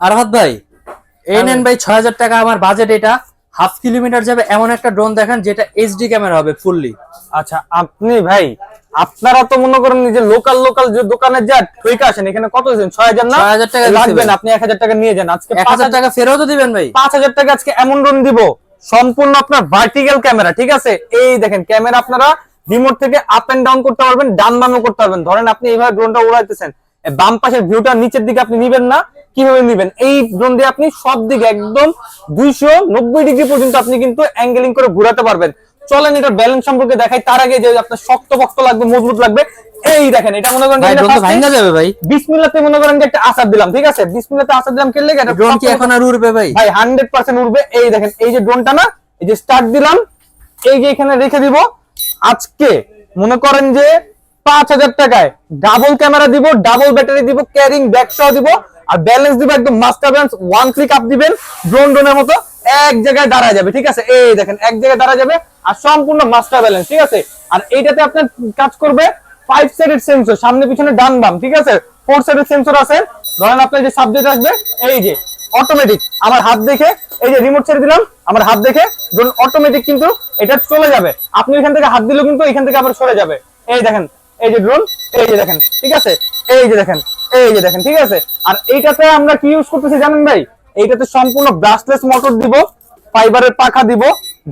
আরহাত ভাই এই হ্যাঁ নেন ভাই। ছয় হাজার টাকা। আমার বাজেট এটা হাফ কিলোমিটার যাবে এমন একটা ড্রোন দেখেন যেটা এইচডি ক্যামেরা হবে ফুললি আচ্ছা আপনি ভাই আপনারা তো মনে করেন যে লোকাল লোকাল যে দোকানে যা ঠিক আসেন এখানে কত দিচ্ছেন ছয় হাজার না? 6,000 টাকা দিচ্ছি লাগবে না ভাই। আপনি এক হাজার টাকা নিয়ে যান। আজকে এক হাজার টাকা ফেরত দিবেন ভাই। পাঁচ হাজার টাকা আজকে এমন ড্রোন দিব সম্পূর্ণ আপনার ভার্টিক্যাল ক্যামেরা ঠিক আছে? এই দেখেন ক্যামেরা আপনারা রিমোট থেকে আপ এন্ড ডাউন করতে পারবেন ডান বামও করতে পারবেন। ধরেন আপনি এইভাবে ড্রোনটা উড়াইতেছেন বাম পাশের ভিউটা নিচের দিকে আপনি নিবেন না কীভাবে নিবেন? এই ড্রোন দিয়ে আপনি সব দিকে একদম দুইশো নব্বই ডিগ্রি পর্যন্ত আপনি কিন্তু অ্যাঙ্গেলিং করে ঘুরাতে পারবেন। চলেন এটা ব্যালেন্স সম্পর্কে দেখাই। তার আগে যে আপনার শক্ত পক্ত লাগবে মজবুত লাগবে এই দেখেন এটা মনে করেন ভাঙা যাবে ভাই। বিসমিল্লাতে মনে করেন যে একটা আসার দিলাম ঠিক আছে? বিসমিল্লাতে আসার দিলাম কেলে এটা ড্রোন কি এখন আর উড়বে ভাই? ভাই হান্ড্রেড পার্সেন্ট উঠবে এই দেখেন এই যে ড্রোনটা না এই যে স্টার্ট দিলাম এই যে এখানে রেখে দিব। আজকে মনে করেন যে পাঁচ হাজার টাকায় ডাবল ক্যামেরা দিব ডাবল ব্যাটারি দিব ক্যারিং ব্যাক সহ দিব। আর ব্যালেন্স দিব একদম master balance one click up দিবেন ড্রোন ড্রোনের মতো এক জায়গায় দাঁড়া যাবে, ঠিক আছে? এই দেখেন, এক জায়গায় দাঁড়া যাবে আর সম্পূর্ণ মাস্টার ব্যালেন্স ঠিক আছে? আর এইটাতে আপনার কাজ করবে ফাইভ সাইডেড সেন্সর সামনে পিছনে ডান বাম, ঠিক আছে? ফোর সাইডেড সেন্সর আছে। ধরেন আপনার যে সাবজেক্ট আসবে এই যে অটোমেটিক আমার হাত দেখে, এই যে রিমোট ছেড়ে দিলাম, আমার হাত দেখে ড্রোন অটোমেটিক কিন্তু এটা চলে যাবে। আপনি এখান থেকে হাত দিলেও কিন্তু এখান থেকে আবার সরে যাবে। এই দেখেন এই যে ড্রোন এই যে দেখেন, ঠিক আছে? এই যে দেখেন, এই যে দেখেন, ঠিক আছে? আর এইটাতে আমরা কি ইউজ করতেছি জানেন ভাই? এইটাতে সম্পূর্ণ ব্রাশলেস মোটর দিব ফাইবারের পাখা দিব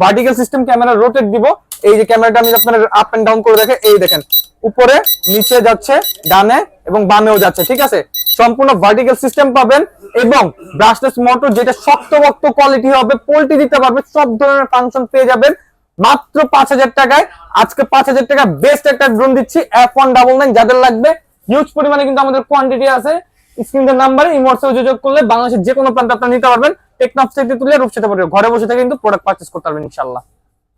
ভার্টিক্যাল সিস্টেম ক্যামেরা রোটেট দিব। এই যে ক্যামেরাটা আমি আপনার আপ এন্ড ডাউন করে রেখে, এই দেখেন, উপরে, নিচে যাচ্ছে, ডানে এবং বামেও যাচ্ছে, ঠিক আছে? সম্পূর্ণ ভার্টিক্যাল সিস্টেম পাবেন এবং ব্রাশলেস মোটর যেটা শক্ত বক্ত কোয়ালিটি হবে পোল্টি দিতে পারবে, সব ধরনের ফাংশন পেয়ে যাবেন। মাত্র পাঁচ হাজার টাকায়। আজকে পাঁচ হাজার টাকা বেস্ট একটা ড্রোন দিচ্ছি এফ ওয়ান ডাবল নাইন যাদের লাগবে। হিউজ পরিমাণে কিন্তু আমাদের কোয়ান্টিটি আছে। স্ক্রিনের নাম্বারে ইমোটসে যোগাযোগ করলে বাংলাদেশের যে কোনো প্রান্তে আপনারা নিতে পারবেন। টেকনাফ থেকে তুলে রূপসাতে পারবেন ঘরে বসে থেকে কিন্তু প্রোডাক্ট পারচেস করতে পারবেন ইনশাল্লাহ